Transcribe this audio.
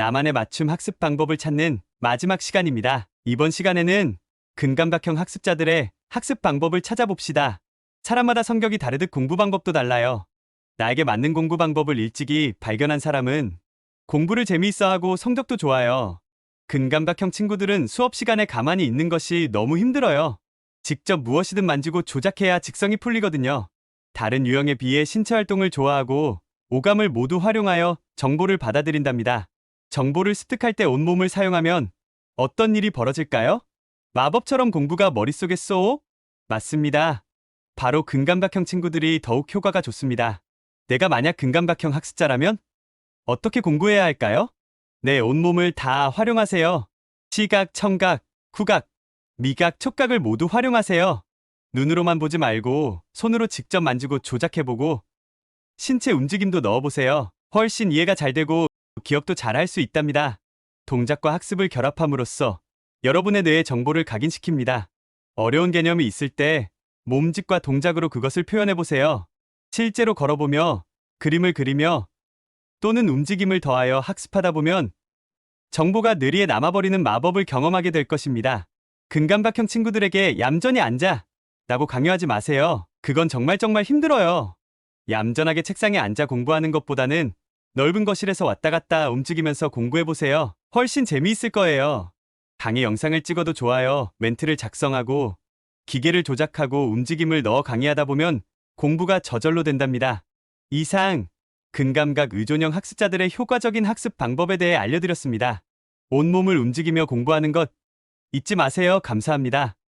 나만의 맞춤 학습 방법을 찾는 마지막 시간입니다. 이번 시간에는 근감각형 학습자들의 학습 방법을 찾아봅시다. 사람마다 성격이 다르듯 공부 방법도 달라요. 나에게 맞는 공부 방법을 일찍이 발견한 사람은 공부를 재미있어 하고 성적도 좋아요. 근감각형 친구들은 수업 시간에 가만히 있는 것이 너무 힘들어요. 직접 무엇이든 만지고 조작해야 직성이 풀리거든요. 다른 유형에 비해 신체 활동을 좋아하고 오감을 모두 활용하여 정보를 받아들인답니다. 정보를 습득할 때 온몸을 사용하면 어떤 일이 벌어질까요? 마법처럼 공부가 머릿속에 쏙? 맞습니다. 바로 근감각형 친구들이 더욱 효과가 좋습니다. 내가 만약 근감각형 학습자라면 어떻게 공부해야 할까요? 네, 온몸을 다 활용하세요. 시각, 청각, 후각, 미각, 촉각을 모두 활용하세요. 눈으로만 보지 말고 손으로 직접 만지고 조작해보고 신체 움직임도 넣어보세요. 훨씬 이해가 잘 되고 기억도 잘할 수 있답니다. 동작과 학습을 결합함으로써 여러분의 뇌에 정보를 각인시킵니다. 어려운 개념이 있을 때 몸짓과 동작으로 그것을 표현해 보세요. 실제로 걸어보며 그림을 그리며 또는 움직임을 더하여 학습하다 보면 정보가 뇌리에 남아버리는 마법을 경험하게 될 것입니다. 근감각형 친구들에게 얌전히 앉아 라고 강요하지 마세요. 그건 정말 정말 힘들어요. 얌전하게 책상에 앉아 공부하는 것보다는 넓은 거실에서 왔다 갔다 움직이면서 공부해보세요. 훨씬 재미있을 거예요. 강의 영상을 찍어도 좋아요. 멘트를 작성하고 기계를 조작하고 움직임을 넣어 강의하다 보면 공부가 저절로 된답니다. 이상 근감각 의존형 학습자들의 효과적인 학습 방법에 대해 알려드렸습니다. 온몸을 움직이며 공부하는 것 잊지 마세요. 감사합니다.